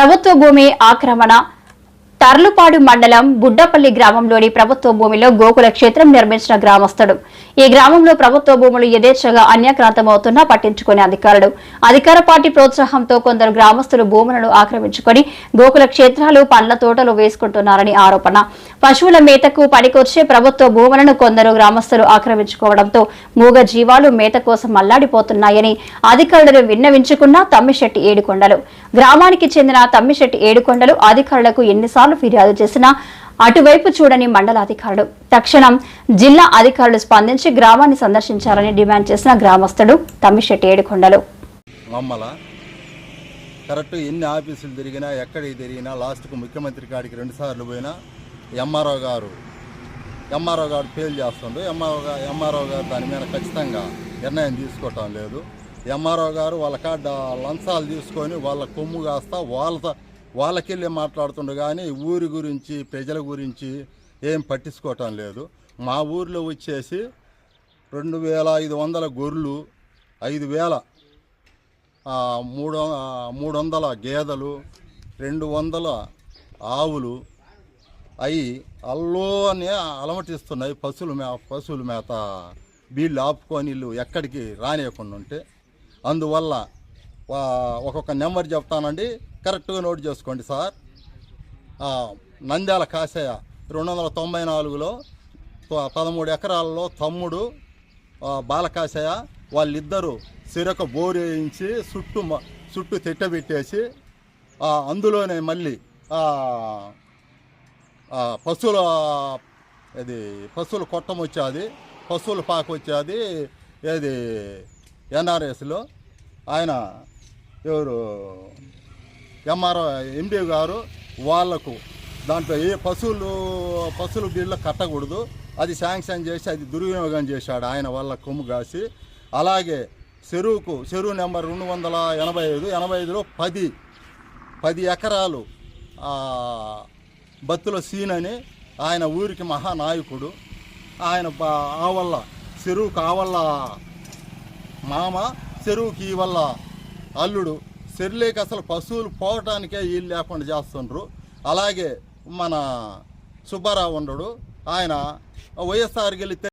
ప్రభుత్వ భూమి ఆక్రమణ. తర్లుపాడు మండలం బుడ్డపల్లి గ్రామంలోని ప్రభుత్వ భూమిలో గోకుల క్షేత్రం నిర్మించిన గ్రామస్తుడు. ఈ గ్రామంలో ప్రభుత్వ భూములు యథేచ్ఛగా అన్యక్రాంతమవుతున్నా పట్టించుకునే అధికారులు. అధికార పార్టీ ప్రోత్సాహంతో కొందరు గ్రామస్తులు భూములను ఆక్రమించుకొని గోకుల క్షేత్రాలు పండ్ల తోటలు వేసుకుంటున్నారని ఆరోపణ. పశువుల మేతకు పనికొచ్చే ప్రభుత్వ భూములను కొందరు గ్రామస్తులు ఆక్రమించుకోవడంతో మూగ జీవాలు మేత కోసం అల్లాడిపోతున్నాయని అధికారులను విన్నవించుకున్న తమ్మిశెట్టి ఏడుకొండలు. గ్రామానికి చెందిన తమ్మిశెట్టి ఏడుకొండలు అధికారులకు ఎన్నిసార్లు ఫిర్యాదు చేసినా అటువైపు చూడని మండలాధికారులు తక్షణం జిల్లా అధికారులు స్పందించి గ్రామాన్ని సందర్శించాలని డిమాండ్ చేసిన గ్రామస్తుడు తమ్మిశెట్టి ఏడుకొండలు. కరెక్ట్ ఎన్ని ఆఫీసులు తిరిగినా ఎక్కడికి తిరిగినా లాస్ట్కు ముఖ్యమంత్రి కాడికి రెండుసార్లు పోయినా ఎంఆర్ఓ గారు ఎంఆర్ఓ గారు ఫెయిల్ చేస్తుండ్రు. ఎంఆర్ఓ గారు ఎంఆర్ఓ గారు దాని మీద ఖచ్చితంగా నిర్ణయం తీసుకోవటం లేదు. ఎంఆర్ఓ గారు వాళ్ళ కాడ లంచాలు తీసుకొని వాళ్ళ కొమ్ము కాస్తా వాళ్ళతో వాళ్ళకెళ్ళి మాట్లాడుతుండ్రు. కానీ ఊరి గురించి ప్రజల గురించి ఏం పట్టించుకోవటం లేదు. మా ఊర్లో వచ్చేసి రెండు వేల ఐదు వందల గొర్రెలు ఐదు వేల మూడు మూడు వందల గేదెలు రెండు వందల ఆవులు అవి అల్లోనే అలమటిస్తున్నాయి పశువుల మే పశువుల మేత. వీళ్ళు ఆపుకొని వీళ్ళు ఎక్కడికి రానియకుండా ఉంటే అందువల్ల ఒక్కొక్క నెంబర్ చెప్తానండి. కరెక్ట్గా నోట్ చేసుకోండి సార్. నంద్యాల కాసయ్య రెండు వందల తొంభై నాలుగులో పదమూడు ఎకరాల్లో తమ్ముడు బాలకాశయ్య వాళ్ళిద్దరూ సిరక బోరు వేయించి చుట్టూ చుట్టూ తిట్టబెట్టేసి అందులోనే మళ్ళీ పశువుల ఇది పశువుల కొట్టం వచ్చేది పశువుల పాక వచ్చేది ఏది ఎన్ఆర్ఎస్లో. ఆయన ఎవరు ఎంఆర్ఓ ఎండి గారు వాళ్ళకు దాంట్లో ఏ పశువులు పశువుల బిల్లు కట్టకూడదు. అది శాంక్షన్ చేసి అది దుర్వినియోగం చేశాడు ఆయన వల్ల కొమ్ము కాసి. అలాగే చెరువుకు చెరువు నెంబర్ రెండు వందల ఎనభై ఐదు ఎనభై ఐదులో పది పది ఎకరాలు బత్తుల సీన్ అని ఆయన ఊరికి మహానాయకుడు. ఆయన ఆవల్ల చెరువు వల్ల చెరువుకు మామ చెరువుకి ఈ వల్ల అల్లుడు. చెరువులేకి అసలు పశువులు పోవటానికే వీళ్ళు లేకుండా చేస్తుండ్రు. అలాగే మన సుబ్బారావు ఉండడు. ఆయన వైఎస్ఆర్కి వెళితే